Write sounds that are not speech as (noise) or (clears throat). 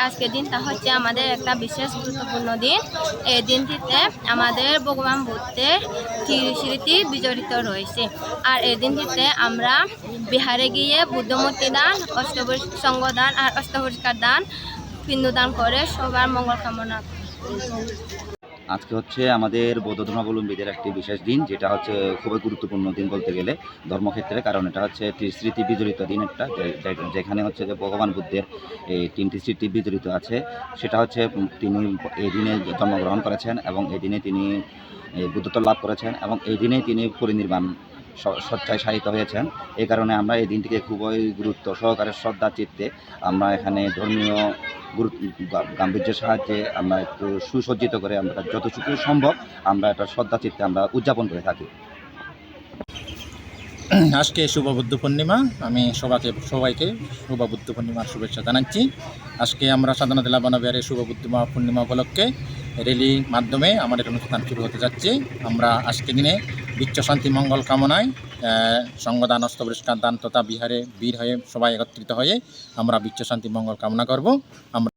আজকের দিনটা হচ্ছে আমাদের একটা বিশেষ গুরুত্বপূর্ণ দিন এই দিনটিতে আমাদের ভগবান বুদ্ধের স্মৃ- স্মৃতি বিজড়িত রয়েছে আর এই দিনটিতে আমরা বিহারে গিয়ে বুদ্ধমূর্তি দান, অষ্টবর সঙ্গ দান আর অষ্টপরিষ্কার দান পিণ্ডদান করে সবার মঙ্গল কামনা। আজকে হচ্ছে আমাদের বৌদ্ধ ধর্মাবলম্বীদের একটি বিশেষ দিন, যেটা হচ্ছে খুবই গুরুত্বপূর্ণ দিন বলতে গেলে ধর্মক্ষেত্রে, কারণ এটা হচ্ছে স্মৃতি বিজড়িত দিন একটা যেখানে হচ্ছে যে ভগবান বুদ্ধের এই তিনটি স্মৃতি বিজড়িত আছে। সেটা হচ্ছে তিনি এই দিনে জন্মগ্রহণ করেছেন এবং এই দিনে তিনি বুদ্ধত্ব লাভ করেছেন এবং এই দিনে তিনি পরিনির্বাণ সচ্চায় সাহিত হয়েছেন। এই কারণে আমরা এই দিনটিকে খুবই গুরুত্ব সহকারে শ্রদ্ধা, চিত্তে আমরা এখানে ধর্মীয় গাম্ভীর্যের সাহায্যে আমরা একটু সুসজ্জিত করে আমরা যতটুকু সম্ভব আমরা এটা শ্রদ্ধা, চিত্তে আমরা উদযাপন করে থাকি। (clears throat) আজকে শুভ বুদ্ধ পূর্ণিমা। আমি সবাইকে সবাইকে শুভ বুদ্ধ পূর্ণিমার শুভেচ্ছা জানাচ্ছি। আজকে আমরা সাধারণত লাবানবিহারের শুভ বুদ্ধ পূর্ণিমা উপলক্ষে। র্যালির মাধ্যমে আমাদের অনুষ্ঠান শুরু হতে যাচ্ছে। আমরা আজকে দিনে বিচ্ছ শান্তি মঙ্গল কামনায় সঙ্গদান অস্তপরিষ্কার দান তথা বিহারে বীর হয়ে সবাই একত্রিত হয়ে আমরা বিচ্ছ শান্তি মঙ্গল কামনা করব। আমরা